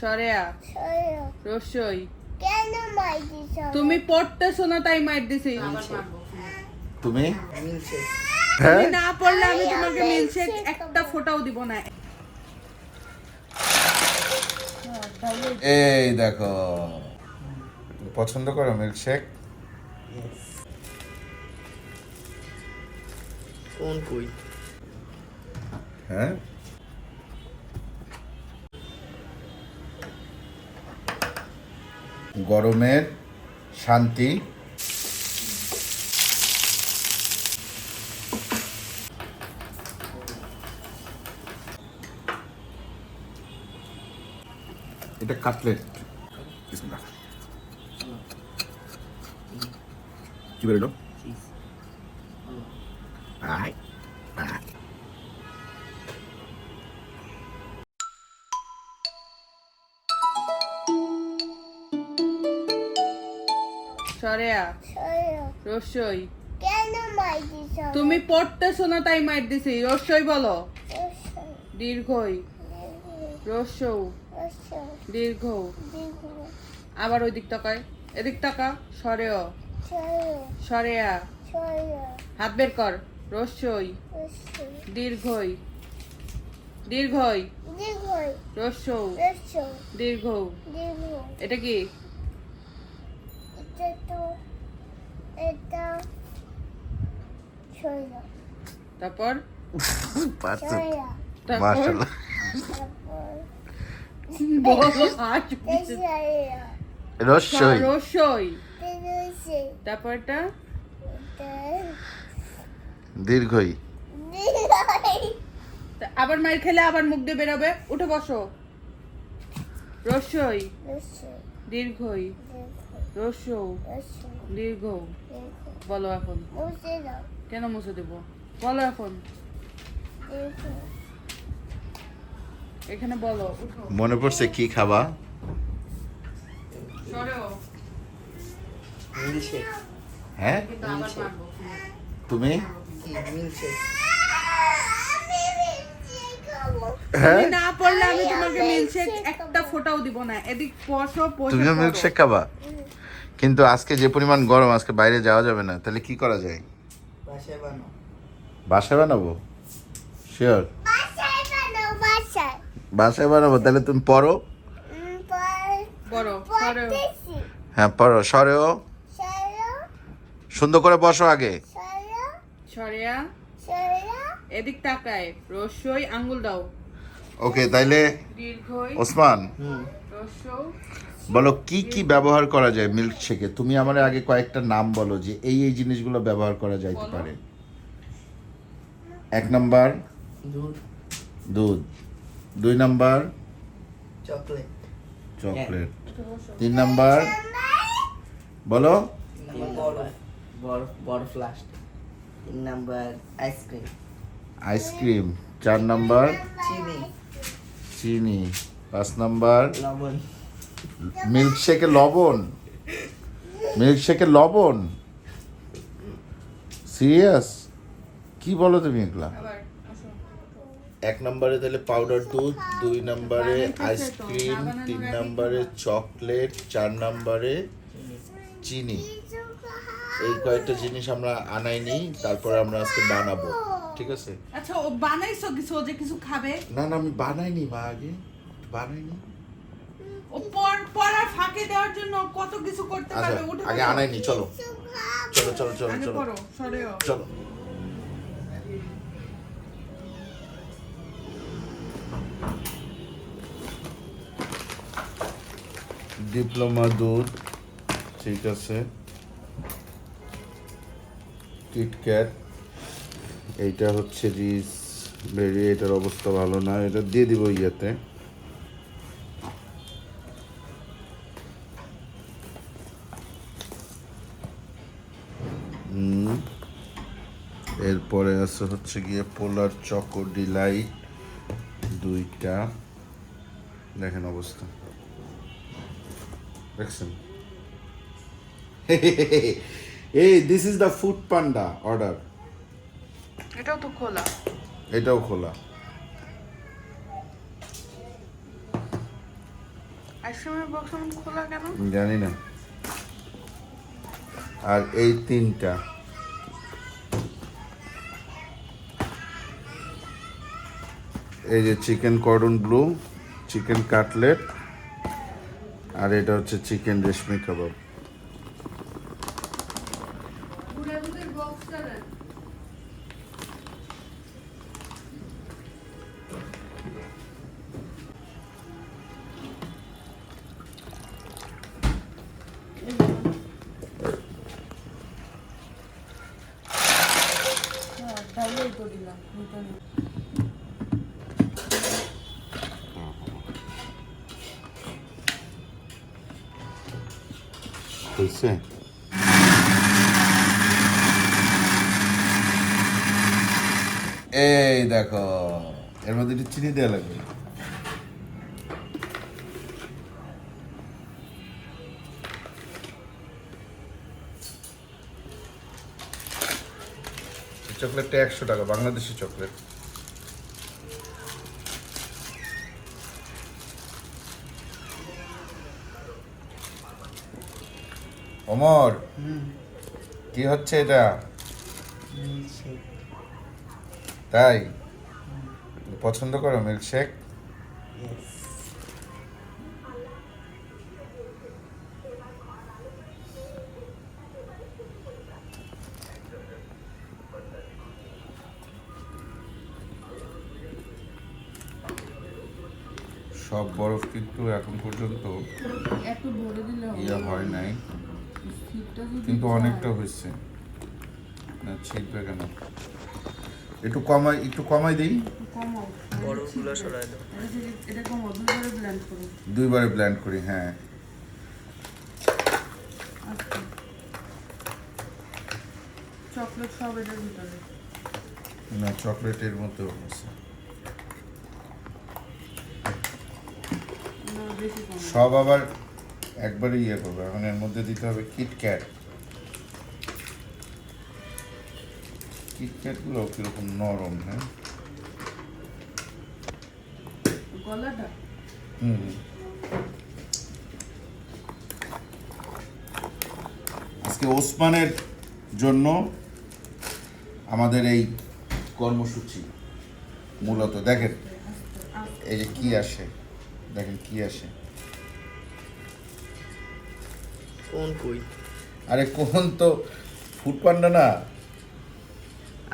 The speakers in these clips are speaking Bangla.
সরেয়া। সরো রসই। কেন তুমি পড়তেছো না তাই মার দিছি। তুমি? তুমি হ্যাঁ? না পড়লে আমি তোমাকে মিলশেক একটা ফোটাও দিব না। এই দেখো। পছন্দ করো মিল্কশেক কোন কই? হ্যাঁ? গরমের শান্তি। এটা কাটলেট। কি বেরোলো রসই কেন মাইছিস তুমি পড়তেছো না তাই মার দিছি রসই বলো। দীর্ঘই। রসৌ দীর্ঘ আবার ওই দিক তাকায়। এদিক তাকা সরেও। সরেয়া। হাত বের কর রসই। দীর্ঘই। দীর্ঘই। রসৌ দীর্ঘ এটা কি? তারপর? পারছ। মাশাআল্লাহ। রসই। রসই। তারপরটা? দীর্ঘই। আবার মার খেলে আবার মুখ দিয়ে বেরোবে। উঠে বসো। রসই। দীর্ঘই। রসৌ দীর্ঘ। বলো এখন। কেন মুছে দেবো? বলো এখন। এখানে বলো মনে পড়ছে কি খাবা? হ্যাঁ? কিন্তু আবার মারবো। তুমি? কি? মিলশেক হ্যাঁ? তুমি না পড়লে আমি তোমাকে মিলশেক একটা ফোটাও দিব না। এদিক তুমিও পড়ো। মিল্কশেক খাবা? কিন্তু আজকে যে পরিমাণ গরম আজকে বাইরে যাওয়া যাবে না। তাহলে কি করা যায়? বাসায় বানাবো? শিওর বাসায় বানাবো? তাহলে তুমি পড়ো। হ্যাঁ পড়ো। সরেও। সুন্দর করে বসো আগে। এদিক তাকায়। রসই আঙ্গুল দাও। ওকে তাইলে ওসমান। হুম রসৌ বলো কি কি ব্যবহার করা যায় মিল্ক শেকে তুমি আমার আগে কয়েকটা নাম বলো যে এই এই জিনিসগুলো ব্যবহার করা যাইতে পারে। এক নাম্বার দুধ। দুধ। দুই নাম্বার চকলেট। চকলেট। তিন নাম্বার বলো। বরফ। বরফ বরফ তিন number ice cream ice cream চার নাম্বার চিনি। চিনি। পাঁচ নাম্বার লবণ। মিল্ক শেকে লবণ। মিল্ক শেকে লবণ? সিরিয়াস? কি বলো তুমি এগুলা? এক নম্বরে তাহলে পাউডার দুধ দুই নম্বরে আইসক্রিম তিন নম্বরে চকলেট চার নম্বরে চিনি। এই কয়েকটা জিনিস আমরা আনাইনি তারপরে আমরা আজকে বানাবো। ঠিক আছে? আচ্ছা ও বানাইছো কিছু ও যে কিছু খাবে? না না আমি বানাইনি মা আগে। বানাইনি। ও পর ফাঁকে দেওয়ার জন্য কত কিছু করতে আচ্ছা পারবে? উঠে আগে পড়ো। আনাইনি চলো। চলো চলো চলো চলো। চলো। ডিপ্লোমা দুধ ঠিক আছে। কিটক্যাট এইটা হচ্ছে রিস বেরি এটার অবস্থা ভালো না। এটা দিয়ে দিব ইয়েতে। এরপরে আছে হচ্ছে গিয়ে পোলার চকো ডিলাইট দুইটা। দেখেন অবস্থা। দেখছেন? এই this is the Foodpanda order এটাও তো খোলা। এটাও খোলা। আইসক্রিমের বক্স খোলা কেন? জানি না। আর এই তিনটা। এই যে chicken cordon bleu chicken cutlet আর এটা হচ্ছে চিকেন রেশমি কাবাব। হয়েছে এই দেখো এর মধ্যে একটু চিনি দেওয়া লাগবে। চকলেটটা একশো টাকা বাংলাদেশি চকলেট। অমর হুম। কি হচ্ছে এটা? তাই? পছন্দ করো মিল্কশেক? সব বরফ কিন্তু এখন পর্যন্ত ইয়ে হয় নাই। কিন্তু অনেকটা হয়েছে। না ছিটবে কেন? একটু কমাই একটু কমাই দিই। দুইবারে ব্ল্যান্ড করি। হ্যাঁ। আচ্ছা। চকলেট সব এটার ভিতরে। না চকলেটের মতো আছে সব আবার একবারে ইয়ে করবে। এখন এর মধ্যে দিতে হবে কিটক্যাট কিটক্যাটগুলো কীরকম নরম হ্যাঁ? গলাটা? হুম। আজকে ওসমানের জন্য আমাদের এই কর্মসূচি মূলত। দেখেন এই যে কি আসে? দেখেন কি আসে? কোন কই? আরে কোন তো ফুড পান্ডা না।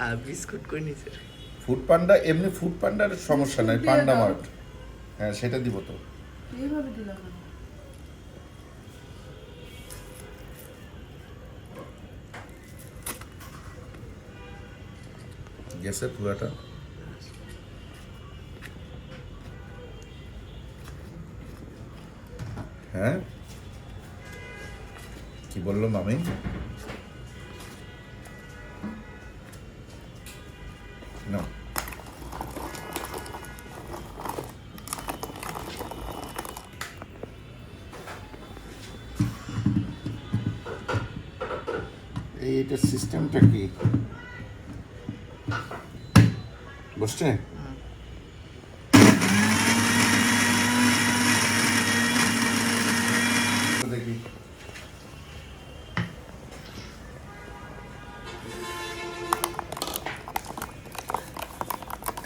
আর বিস্কুট কই নিছে ফুড পান্ডা এমনি ফুড পান্ডার সমস্যা নাই পান্ডা মার্ট। হ্যাঁ সেটা দিব তো। এইভাবে দিলাম। গেছে পুরাটা। হ্যাঁ? কি বলল মামি? না এই এটা সিস্টেমটা কি? বসছে?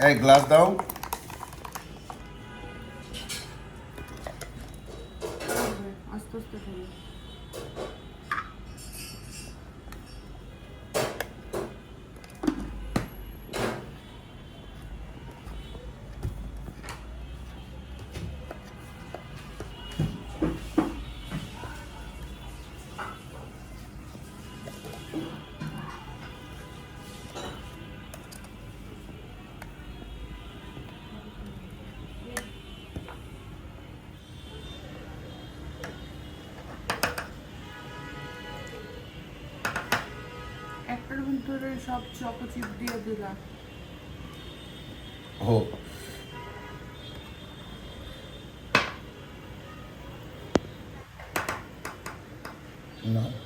এই গ্লাস সব চকো দিয়ে দিলাম। ও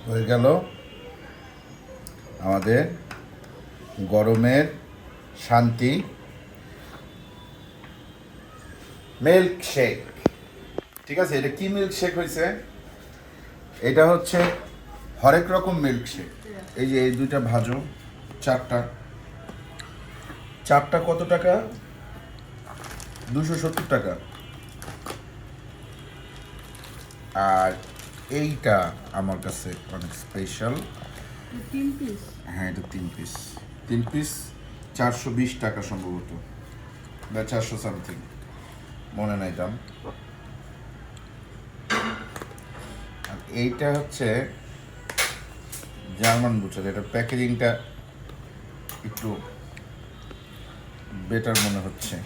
হয়ে গেল। আমাদের গরমের শান্তি। মিল্ক শেক ঠিক আছে, এটা কি মিল্ক শেক হয়েছে? এটা হচ্ছে হরেক রকম মিল্ক শেক এই যে, এই দুইটা ভাজো। চারটা। চারটা কত টাকা? দুশো সত্তর টাকা। আর এইটা আমার কাছে অনেক স্পেশাল তিন পিস হ্যাঁ এটা তিন পিস তিন পিস চারশো বিশ টাকা সম্ভবত। বা চারশো সামথিং মনে নাই দাম। আর এইটা হচ্ছে জার্মান বুচার এটা প্যাকেজিংটা একটু বেটার মনে হচ্ছে।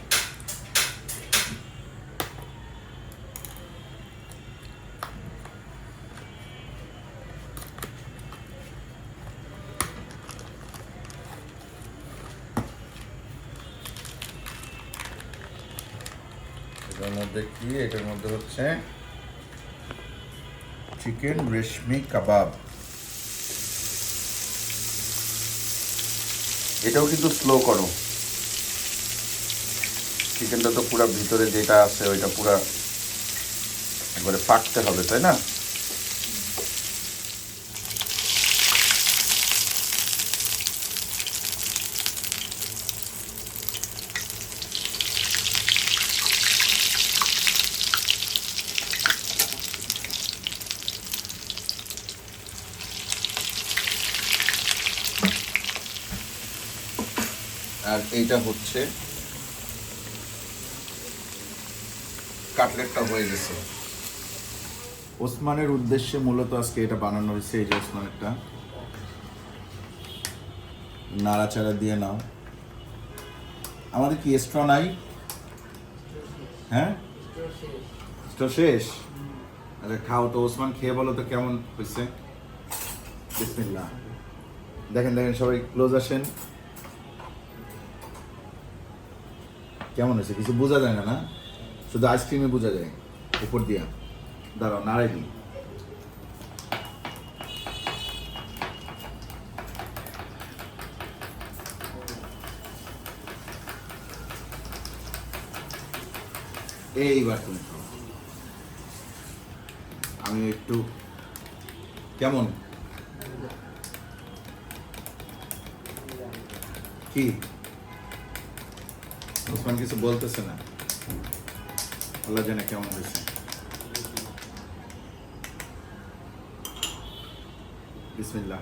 এটার মধ্যে কি? এটার মধ্যে হচ্ছে চিকেন রেশমি কাবাব এটাও কিন্তু স্লো করো। চিকেনটা তো পুরো ভিতরে যেটা আছে, ওইটা পুরো একবারে পাকতে হবে, তাই না আর এইটা হচ্ছে, কাটলেটটা হয়ে গেছে। ওসমানের উদ্দেশ্যে মূলত আজকে এটা বানানো হয়েছে, এই যে ওসমানেরটা। নাড়াচাড়া দিয়ে নাও। আমাদের কি, স্ট্র নাই? হ্যাঁ? স্ট্র শেষ? আচ্ছা খাও তো, ওসমান, খেয়ে বলো তো কেমন হয়েছে। বিসমিল্লাহ। দেখেন দেখেন, সবাই, ক্লোজ আসেন। কেমন হয়েছে? কিছু বোঝা যায় না না? শুধু আইসক্রিমে বোঝা যায়, উপর দিয়া। দাঁড়াও, নাড়াই দিই। এইবার তুমি আমি একটু কেমন? কি? ওসমান কিছু বলতেছে না। আল্লাহ জানে কেমন হয়েছে। বিসমিল্লাহ।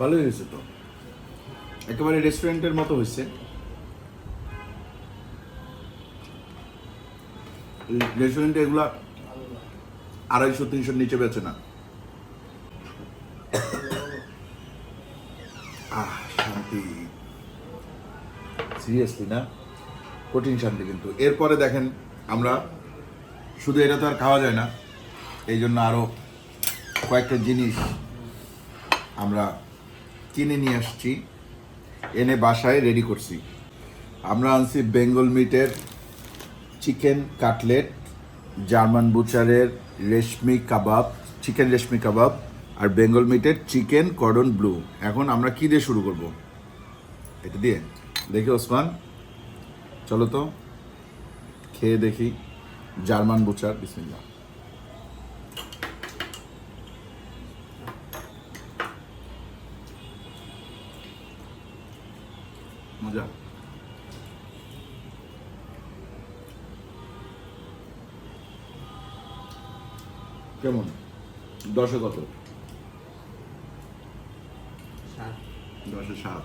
ভালোই হয়েছে তো। একেবারে রেস্টুরেন্টের মতো হয়েছে। রেস্টুরেন্টে এগুলা আড়াইশো, তিনশোর নিচে বেচে না আহ শান্তি সিরিয়াসলি না, কঠিন শান্তি কিন্তু। এরপরে দেখেন আমরা, শুধু এটা তো আর খাওয়া যায় না, এই জন্য আরও কয়েকটা জিনিস আমরা কিনে নিয়ে আসছি, এনে বাসায় রেডি করছি। আমরা আনছি বেঙ্গল মিটের চিকেন কাটলেট, জার্মান বুচারের রেশমি কাবাব, চিকেন রেশমি কাবাব আর বেঙ্গল মিটের চিকেন কর্ডন ব্লু। এখন আমরা কী দিয়ে শুরু করব? এটা দিয়ে। দেখি ওসমান। চলো তো খেয়ে দেখি। জার্মান বুচার বিসমিল্লা মজা। কেমন? দশে কত? দশে সাত।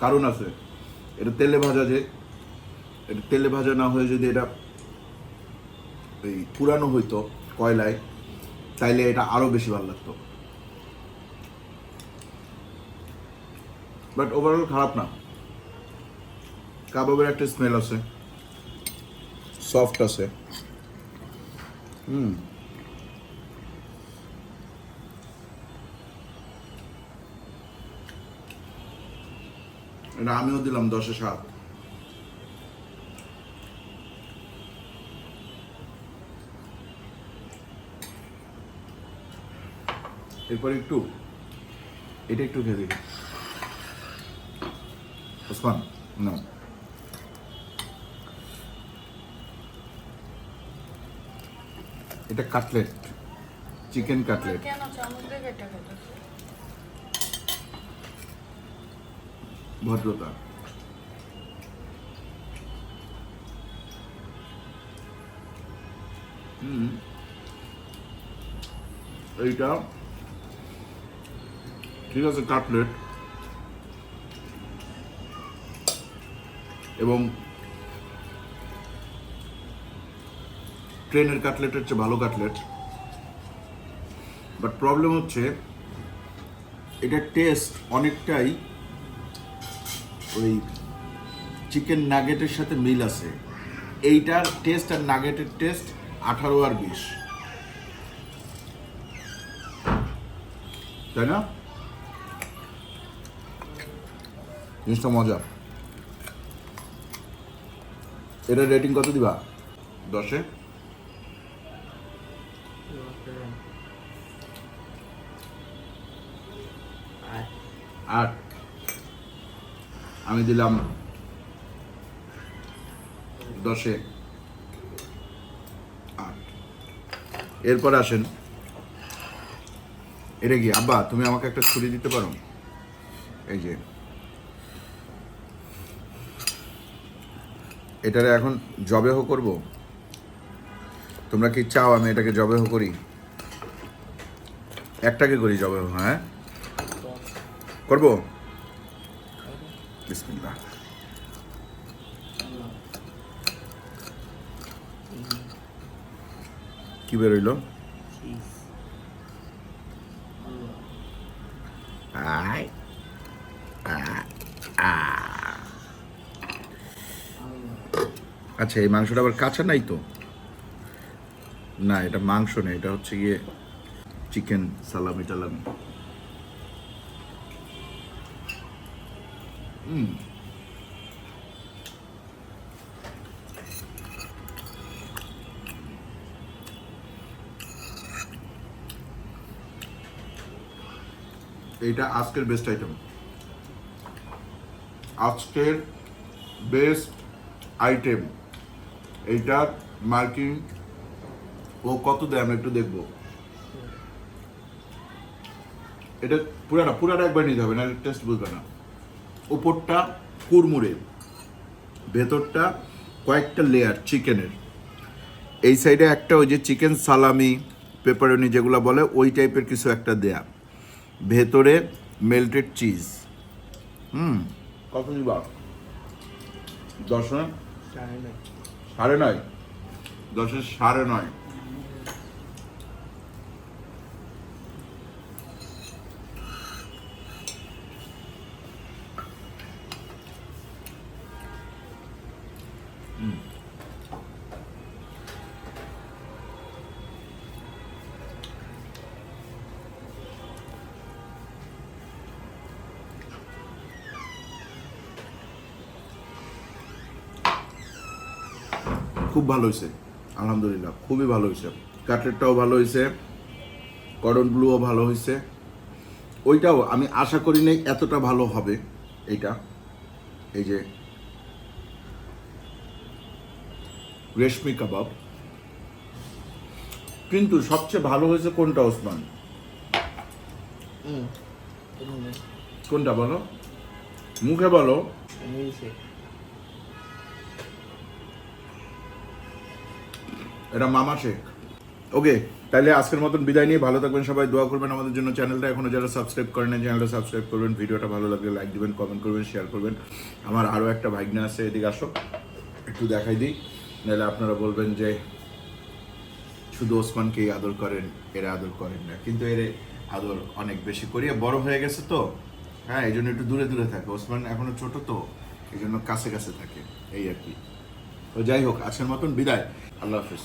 কারণ আছে। এটা তেলে ভাজা যে, এটা তেলে ভাজা না হয়ে যদি এটা এই পুরানো হইতো কয়লায়, তাইলে এটা আরও বেশি ভালো লাগতো। বাট ওভারঅল খারাপ না। কাবাবের একটা স্মেল আছে। সফট আছে। হুম। এটা আমিও দিলাম দশে সাত। এরপর একটু, এটা একটু খেয়ে ওসমান না এটা কাটলেট, চিকেন কাটলেট কেন চামচ দিয়ে কেটে খেতেছে ভদ্রতা। এইটা। ঠিক আছে, কাটলেট। এবং ট্রেনের কাটলেটের চেয়ে ভালো কাটলেট। বাট প্রবলেম হচ্ছে, এটার টেস্ট অনেকটাই ওই চিকেন নাগেটের সাথে মিল আছে। এইটার টেস্ট আর নাগেটের টেস্ট আঠারো আর বিশ। তাই না? জিনিসটা মজা। এটা রেটিং কত দিবা? দশে? আমি দিলাম দশে আট। এরপর আসেন। এটা কি? আব্বা, তুমি আমাকে একটা ছুরি দিতে পারো? এই যে। এটারে এখন জবেহ করব? তোমরা কি চাও আমি এটাকে জবেহ করি? একটাকে করি জবেহ হ্যাঁ? করব? বিসমিল্লাহ। কি বেরোইল? আয়। আচ্ছা এই মাংসটা আবার কাঁচা নাই তো? না, এটা মাংস নেই, এটা হচ্ছে গিয়ে চিকেন সালামি টালামি হুম। এইটা আজকের বেস্ট আইটেম আজকের বেস্ট আইটেম এইটার মার্কিং ও কত দেয়? আমরা একটু দেখব। এটা পুরাটা পুরাটা একবার নিতে হবে না টেস্ট বুঝবে না। উপরটা কুরমুরে ভেতরটা কয়েকটা লেয়ার চিকেনের। এই সাইডে একটা ওই যে চিকেন সালামি পেপারনি যেগুলো বলে ওই টাইপের কিছু একটা দেয়া। ভেতরে মেল্টেড চিজ হুম কত নিবা দশ সাড়ে নয়। সাড়ে নয়? দশের সাড়ে নয়। খুব ভালো হয়েছে আলহামদুলিল্লাহ খুবই ভালো হয়েছে। কাটলেটটাও ভালো হয়েছে করন ব্লুও ভালো হয়েছে। ওইটাও আমি আশা করি নাই এতটা ভালো হবে এইটা। এই যে রেশমি কাবাব। কিন্তু সবচেয়ে ভালো হয়েছে কোনটা ওসমান? কোনটা? বলো? মুখে বলো। এটা মামা শেখ। ওকে তাহলে আজকের মতন বিদায় নিয়ে ভালো থাকবেন সবাই, দোয়া করবেন আমাদের জন্য চ্যানেলটা। এখনও যারা সাবস্ক্রাইব করেন না চ্যানেলটা সাবস্ক্রাইব করবেন, ভিডিওটা ভালো লাগলে লাইক দিবেন কমেন্ট করবেন শেয়ার করবেন। আমার আরও একটা ভাইগনা আছে এদিকে, আসো। একটু দেখাই দিই। নাহলে আপনারা বলবেন যে, শুধু ওসমানকেই আদর করেন, এরা আদর করেন না। কিন্তু এর আদর অনেক বেশি করি। বড় হয়ে গেছে তো। হ্যাঁ এই জন্য একটু দূরে দূরে থাকে। ওসমান এখনও ছোট তো, এই জন্য কাছে কাছে থাকে। এই আর কি। তো যাই হোক আজকের মতন বিদায়। আল্লাহ হাফিজ।